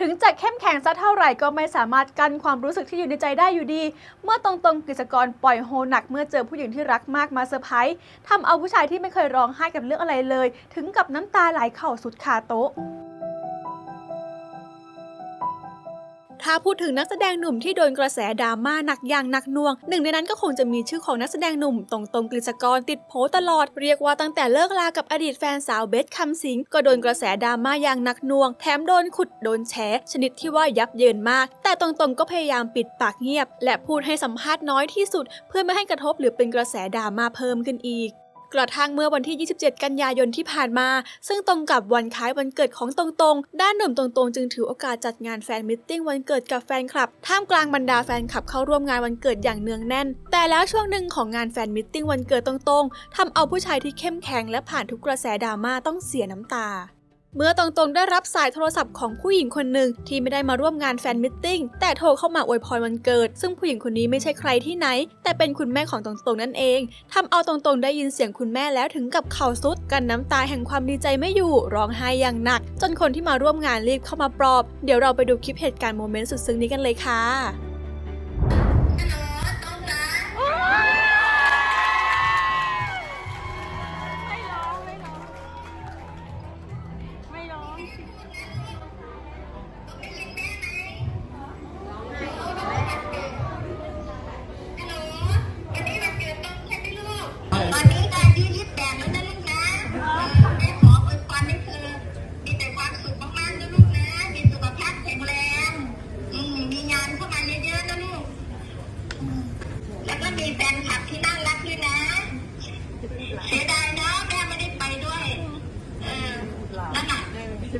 ถึงจะเข้มแข็งสักเท่าไหร่ก็ไม่สามารถกั้นความรู้สึกที่อยู่ในใจได้อยู่ดี เมื่อตรงๆกฤษกรปล่อยโฮหนักเมื่อเจอผู้หญิงที่รักมากมาเซอร์ไพรส์ทำเอาผู้ชายที่ไม่เคยร้องไห้กับเรื่องอะไรเลย ถึงกับน้ำตาไหลเข่าสุดคาโต๊ะ ถ้าพูดถึงนักแสดงหนุ่มที่โดนกระแสดราม่าหนักอย่างหนักน่วง หนึ่งในนั้นก็คงจะมีชื่อของนักแสดงหนุ่มตรงตรงกฤษกรติดโผตลอด เรียกว่าตั้งแต่เลิกลากับอดีตแฟนสาวเบสคำสิงก็โดนกระแสดราม่าอย่างหนักน่วง แถมโดนขุดโดนแฉชนิดที่ว่ายับเยินมาก แต่ตรงตรงก็พยายามปิดปากเงียบ และพูดให้สัมภาษณ์น้อยที่สุด เพื่อไม่ให้กระทบหรือเป็นกระแสดราม่าเพิ่มขึ้นอีก กระทั่งเมื่อวันที่ 27 กันยายนที่ผ่านมา ซึ่งตรงกับวันคล้ายวันเกิดของตรงๆ ด้านหนุ่มตรงๆ จึงถือโอกาสจัดงานแฟนมิทติ้งวันเกิดกับแฟนคลับ ท่ามกลางบรรดาแฟนคลับเข้าร่วมงานวันเกิดอย่างเนืองแน่น แต่แล้วช่วงหนึ่งของงานแฟนมิทติ้งวันเกิดตรงๆทำเอาผู้ชายที่เข้มแข็งและผ่านทุกกระแสดราม่าต้องเสียน้ำตา เมื่อตรงๆได้รับสายโทรศัพท์ของผู้หญิงคนหนึ่งที่ไม่ได้มาร่วมงานแฟนมิทติ้งแต่โทรเข้ามาอวยพรวันเกิด ซึ่งผู้หญิงคนนี้ไม่ใช่ใครที่ไหน แต่เป็นคุณแม่ของตรงๆนั่นเองทำเอาตรงๆได้ยินเสียงคุณแม่แล้วถึงกับเข่าสุด กันน้ำตาแห่งความดีใจไม่อยู่ร้องไห้อย่างหนัก จนคนที่มาร่วมงานรีบเข้ามาปลอบ เดี๋ยวเราไปดูคลิปเหตุการณ์โมเมนต์สุดซึ้งนี้กันเลยค่ะ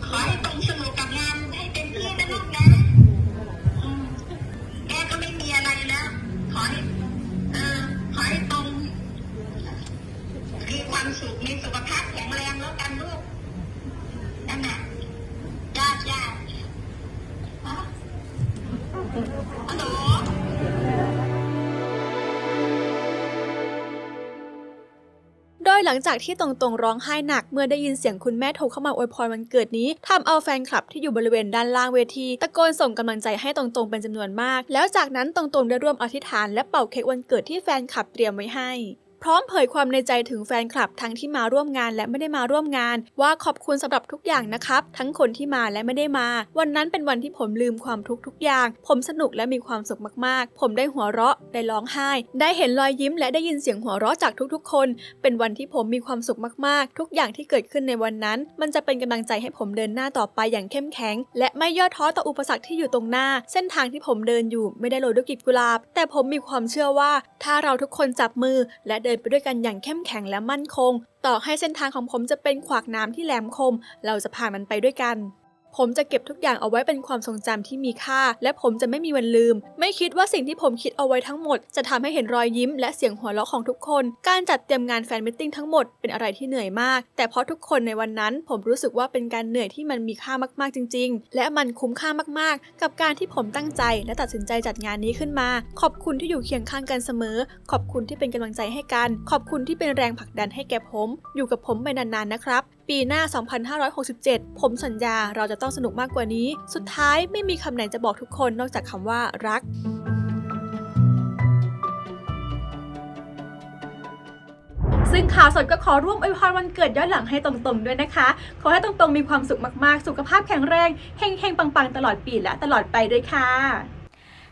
ขอให้ตรงสนุกกับงานให้เต็มที่นะลูกนะแกก็ไม่มีอะไรแล้วขอให้ ยหลังจากที่ตรงๆร้องไห้หนัก เมื่อได้ยินเสียงคุณแม่โทรเข้ามาอวยพรวันเกิดนี้ทำเอาแฟนคลับที่อยู่บริเวณด้านล่างเวที ตะโกนส่งกำลังใจให้ตรงๆเป็นจำนวนมาก แล้วจากนั้นตรงๆได้ร่วมอธิษฐานและเป่าเค้กวันเกิดที่แฟนคลับเตรียมไว้ให้ พร้อมเผยความในใจถึงแฟนคลับทั้งที่มาร่วมงานและไม่ได้มาร่วมงาน ว่าขอบคุณสำหรับทุกอย่างนะครับ ทั้งคนที่มาและไม่ได้มา วันนั้นเป็นวันที่ผมลืมความทุกทุกอย่าง ผมสนุกและมีความสุขมากๆ ผมได้หัวเราะได้ร้องไห้ ได้เห็นรอยยิ้ม และได้ยินเสียงหัวเราะจากทุกๆ คน เป็นวันที่ผมมีความสุขมากๆ ทุกอย่างที่เกิดขึ้นในวันนั้น มันจะเป็นกำลังใจให้ผมเดินหน้าต่อไปอย่างเข้มแข็ง และไม่ย่อท้อต่ออุปสรรคที่อยู่ตรงหน้า เส้นทางที่ผมเดินอยู่ไม่ได้โรยด้วยกลีบกุหลาบ แต่ผมมีความเชื่อว่า ถ้าเราทุกคนจับมือและเดินไปด้วยกันอย่างเข้มแข็งและมั่นคง ต่อให้เส้นทางของผมจะเป็นขวากน้ำที่แหลมคม เราจะผ่านมันไปด้วยกัน ผมจะเก็บทุกอย่างเอาไว้เป็นความทรงจำที่มีค่า และผมจะไม่มีวันลืม ไม่คิดว่าสิ่งที่ผมคิดเอาไว้ทั้งหมด จะทำให้เห็นรอยยิ้ม และเสียงหัวเราะของทุกคน การจัดเตรียมงานแฟนมิทติ้งทั้งหมดเป็นอะไรที่เหนื่อยมาก แต่เพราะทุกคนในวันนั้น ผมรู้สึกว่าเป็นการเหนื่อยที่มันมีค่ามากๆจริง ๆ และมันคุ้มค่ามากๆ กับการที่ผมตั้งใจ และตัดสินใจจัดงานนี้ขึ้นมา ขอบคุณที่อยู่เคียงข้างกันเสมอ ขอบคุณที่เป็นกำลังใจให้กัน ขอบคุณที่เป็นแรงผลักดันให้แก่ผม อยู่กับผมไปนานๆนะครับ ปีหน้า 2567 ผมสัญญาเราจะต้องสนุกมากกว่านี้ สุดท้ายไม่มีคำไหนจะบอกทุกคนนอกจากคำว่ารักซึ่งข่าวสดก็ขอร่วมอวยพรวันเกิดย้อนหลังให้ตรงๆด้วยนะคะ ขอให้ตรงๆมีความสุขมากๆ สุขภาพแข็งแรง เฮงๆ ปังๆ ตลอดปีและตลอดไปด้วยค่ะ